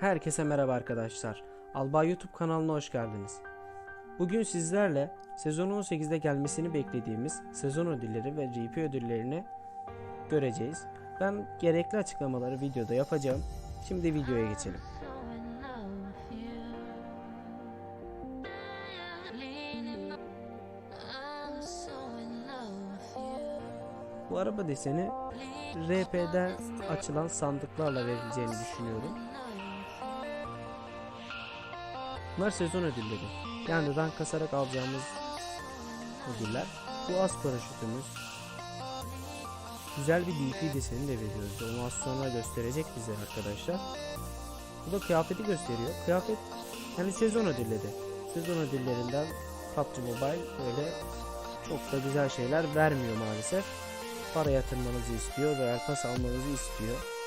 Herkese merhaba arkadaşlar. Albay YouTube kanalına hoş geldiniz. Bugün sizlerle sezon 18'de gelmesini beklediğimiz sezon ödülleri ve RP ödüllerini göreceğiz. Ben gerekli açıklamaları videoda yapacağım. Şimdi videoya geçelim. Bu araba deseni RP'den açılan sandıklarla verileceğini düşünüyorum. Bunlar sezon ödülleri. Yani rank kasarak alacağımız ödüller. Bu az paraşütümüz. Güzel bir DP deseni de veriyoruz. Onu az sonra gösterecek bize arkadaşlar. Bu da kıyafeti gösteriyor. Kıyafet yani sezon ödülleri. Sezon ödüllerinden PUBG Mobile böyle çok da güzel şeyler vermiyor maalesef. Para yatırmanızı istiyor, Royal Pass almanızı istiyor.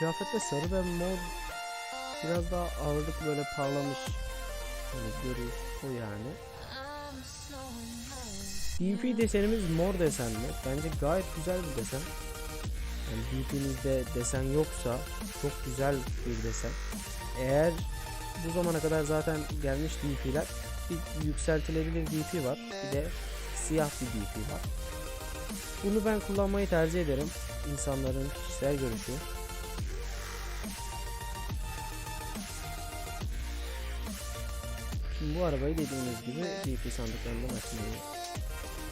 Kıyafette sarı ve mor biraz daha ağırlık böyle parlamış. Hani görüyoruz o yani. DP desenimiz mor desenli. Bence gayet güzel bir desen. Yani DP'nizde desen yoksa çok güzel bir desen. Eğer bu zamana kadar zaten gelmiş DP'ler bir yükseltilebilir DP var. Bir de siyah bir DP var. Bunu ben kullanmayı tercih ederim. İnsanların kişisel görüşü. Şimdi bu arabayı dediğimiz gibi DP sandıklarından açmayı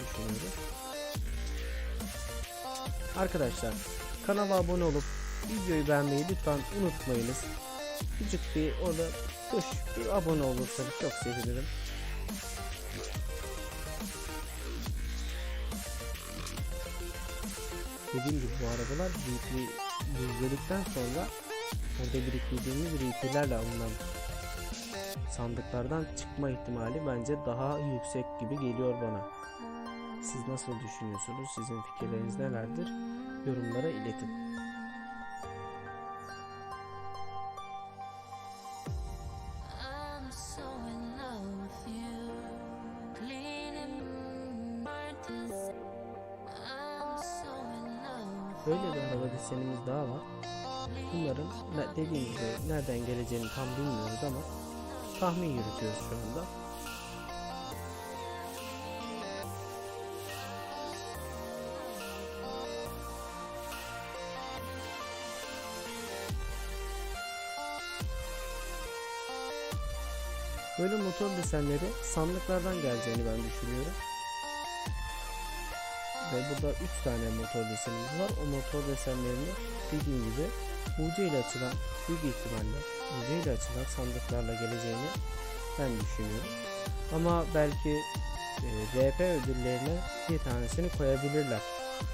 düşünüyoruz. Arkadaşlar kanala abone olup videoyu beğenmeyi lütfen unutmayınız. Küçük bir orada tuş bir abone olursanız çok sevinirim. Dediğim gibi bu arabalar DP yükledikten sonra orada biriktirdiğimiz RP'lerle alınan sandıklardan çıkma ihtimali bence daha yüksek gibi geliyor bana. Siz nasıl düşünüyorsunuz? Sizin fikirleriniz nelerdir? Yorumlara iletin. Böyle bir araba desenimiz daha var. Bunların dediğim gibi nereden geleceğini tam bilmiyoruz ama tahmin yürütüyoruz şu anda. Böyle motor desenleri sandıklardan geleceğini ben düşünüyorum. Ve burada 3 tane motor desenimiz var. O motor desenlerini dediğim gibi UC ile açılan büyük ihtimalle UC ile açılan sandıklarla geleceğini ben düşünüyorum. Ama belki e, RP ödüllerine bir tanesini koyabilirler.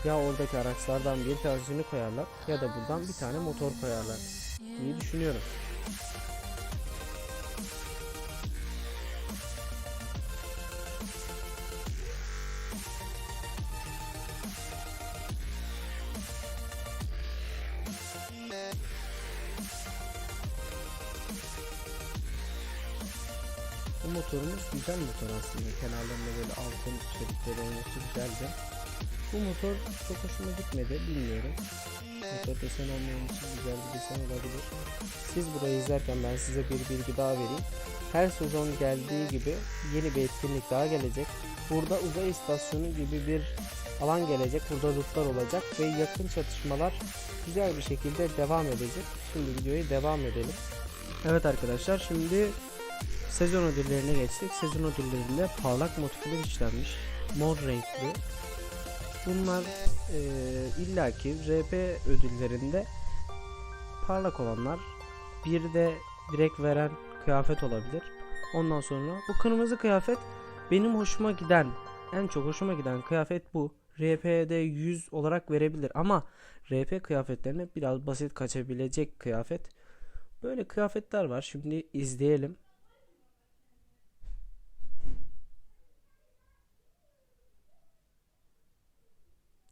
Ya oradaki araçlardan bir tanesini koyarlar ya da buradan bir tane motor koyarlar diye düşünüyorum. Motorumuz güzel motor aslında. Kenarlarında böyle altın şeritleri olması güzeldi. Bu motor çok hoşuma gitmedi. Bilmiyorum. Motor desen olmayan için güzel bir desen olabilir. Siz burayı izlerken ben size bir bilgi daha vereyim. Her sezon geldiği gibi yeni bir etkinlik daha gelecek. Burada uzay istasyonu gibi bir alan gelecek. Burada lootlar olacak ve yakın çatışmalar güzel bir şekilde devam edecek. Şimdi videoya devam edelim. Evet arkadaşlar şimdi Sezon ödüllerine geçtik. Sezon ödüllerinde parlak motifler işlenmiş. Mor renkli. Bunlar e, illaki RP ödüllerinde parlak olanlar. Bir de direkt veren kıyafet olabilir. Ondan sonra bu kırmızı kıyafet benim hoşuma giden en çok hoşuma giden kıyafet bu. RP'de 100 olarak verebilir ama RP kıyafetlerine biraz basit kaçabilecek kıyafet. Böyle kıyafetler var. Şimdi izleyelim.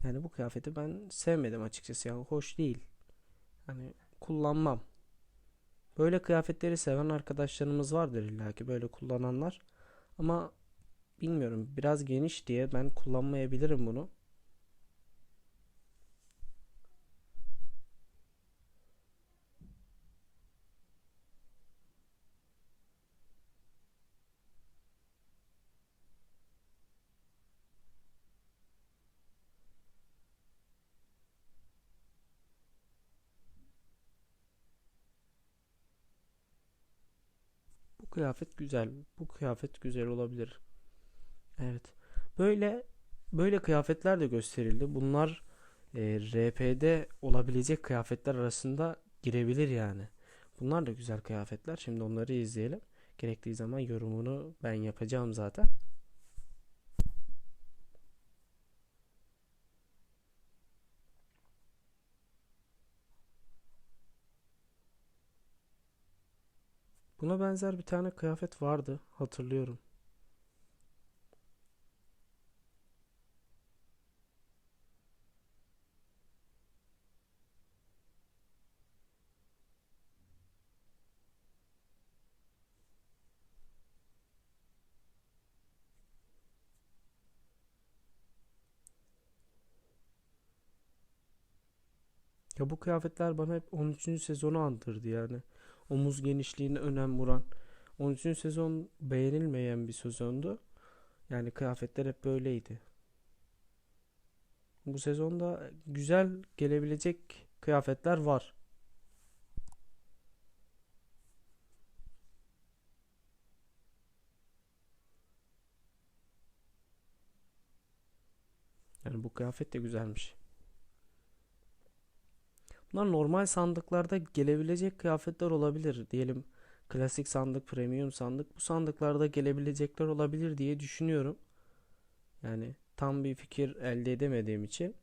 Yani bu kıyafeti ben sevmedim açıkçası. Yani hoş değil. Hani kullanmam. Böyle kıyafetleri seven arkadaşlarımız vardır illaki böyle kullananlar. Ama bilmiyorum biraz geniş diye ben kullanmayabilirim bunu. Kıyafet güzel. Bu kıyafet güzel olabilir. Evet. Böyle böyle kıyafetler de gösterildi. Bunlar e, RP'de olabilecek kıyafetler arasında girebilir yani. Bunlar da güzel kıyafetler. Şimdi onları izleyelim. Gerektiği zaman yorumunu ben yapacağım zaten. Buna benzer bir tane kıyafet vardı. Hatırlıyorum. Ya bu kıyafetler bana hep 13. sezonu andırdı yani. Omuz genişliğine önem vuran. 13. sezon beğenilmeyen bir sezondu. Yani kıyafetler hep böyleydi. Bu sezonda güzel gelebilecek kıyafetler var. Yani bu kıyafet de güzelmiş. Bunlar normal sandıklarda gelebilecek kıyafetler olabilir. Diyelim klasik sandık, premium sandık. Bu sandıklarda gelebilecekler olabilir diye düşünüyorum. Yani tam bir fikir elde edemediğim için.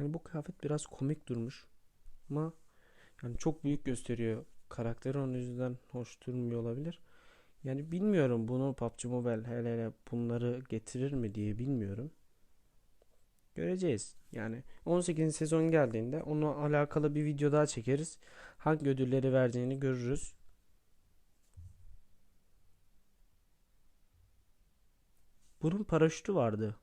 Yani bu kıyafet biraz komik durmuş. Ama yani çok büyük gösteriyor. Karakteri onun yüzünden hoş durmuyor olabilir. Yani bilmiyorum bunu PUBG Mobile hele hele bunları getirir mi diye bilmiyorum. Göreceğiz. Yani 18. sezon geldiğinde onunla alakalı bir video daha çekeriz. Hangi ödülleri vereceğini görürüz. Bunun paraşütü vardı.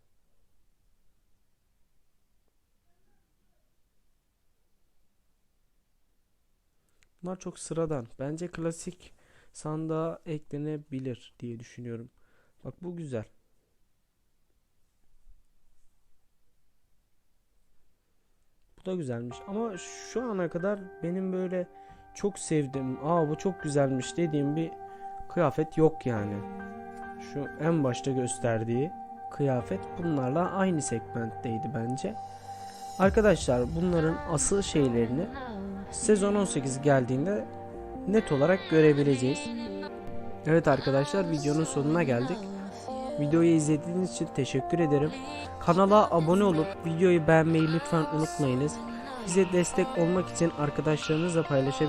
Bunlar çok sıradan. Bence klasik sandığa eklenebilir diye düşünüyorum. Bak bu güzel. Bu da güzelmiş. Ama şu ana kadar benim böyle çok sevdim. Aa bu çok güzelmiş dediğim bir kıyafet yok yani. Şu en başta gösterdiği kıyafet bunlarla aynı segmentteydi bence. Arkadaşlar bunların asıl şeylerini sezon 18 geldiğinde net olarak görebileceğiz. Evet arkadaşlar videonun sonuna geldik. Videoyu izlediğiniz için teşekkür ederim. Kanala abone olup videoyu beğenmeyi lütfen unutmayınız. Bize destek olmak için arkadaşlarınızla paylaşabilirsiniz.